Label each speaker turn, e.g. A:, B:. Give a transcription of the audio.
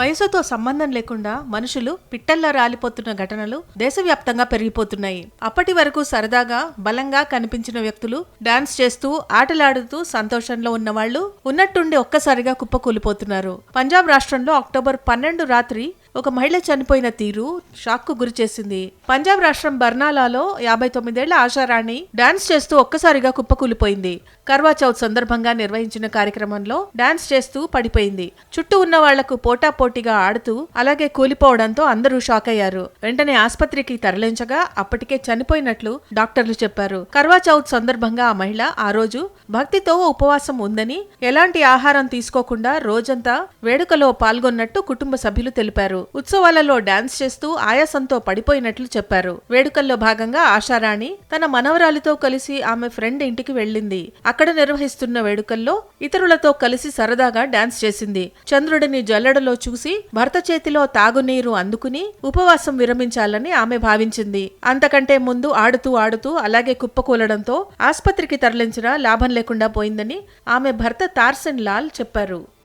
A: వయసుతో సంబంధం లేకుండా మనుషులు పిట్టల్లా రాలిపోతున్న ఘటనలు దేశవ్యాప్తంగా పెరిగిపోతున్నాయి. అప్పటి వరకు సరదాగా బలంగా కనిపించిన వ్యక్తులు డాన్స్ చేస్తూ ఆటలాడుతూ సంతోషంలో ఉన్నవాళ్ళు ఉన్నట్టుండి ఒక్కసారిగా కుప్పకూలిపోతున్నారు. పంజాబ్ రాష్ట్రంలో అక్టోబర్ పన్నెండు రాత్రి ఒక మహిళ చనిపోయిన తీరు షాక్కు గురి చేసింది. పంజాబ్ రాష్ట్రం బర్నాలాలో యాభై తొమ్మిదేళ్ళ ఆశారాణి డాన్స్ చేస్తూ ఒక్కసారిగా కుప్పకూలిపోయింది. కర్వా చౌత్ సందర్భంగా నిర్వహించిన కార్యక్రమంలో డాన్స్ చేస్తూ పడిపోయింది. చుట్టూ ఉన్న వాళ్ళకు పోటాపోటీగా ఆడుతూ అలాగే కూలిపోవడంతో అందరూ షాక్ అయ్యారు. వెంటనే ఆసుపత్రికి తరలించగా అప్పటికే చనిపోయినట్లు డాక్టర్లు చెప్పారు. కర్వా చౌత్ సందర్భంగా ఆ మహిళ ఆ రోజు భక్తితో ఉపవాసం ఉందని ఎలాంటి ఆహారం తీసుకోకుండా రోజంతా వేడుకలో పాల్గొన్నట్టు కుటుంబ సభ్యులు తెలిపారు. ఉత్సవాలలో డాన్స్ చేస్తూ ఆయాసంతో పడిపోయినట్లు చెప్పారు. వేడుకల్లో భాగంగా ఆశారాణి తన మనవరాలితో కలిసి ఆమె ఫ్రెండ్ ఇంటికి వెళ్ళింది. అక్కడ నిర్వహిస్తున్న వేడుకల్లో ఇతరులతో కలిసి సరదాగా డాన్స్ చేసింది. చంద్రుడిని జల్లడలో చూసి భర్త చేతిలో తాగునీరు అందుకుని ఉపవాసం విరమించాలని ఆమె భావించింది. అంతకంటే ముందు ఆడుతూ ఆడుతూ అలాగే కుప్పకూలడంతో ఆస్పత్రికి తరలించినా లాభం లేకుండా పోయిందని ఆమె భర్త తార్సెన్ లాల్ చెప్పారు.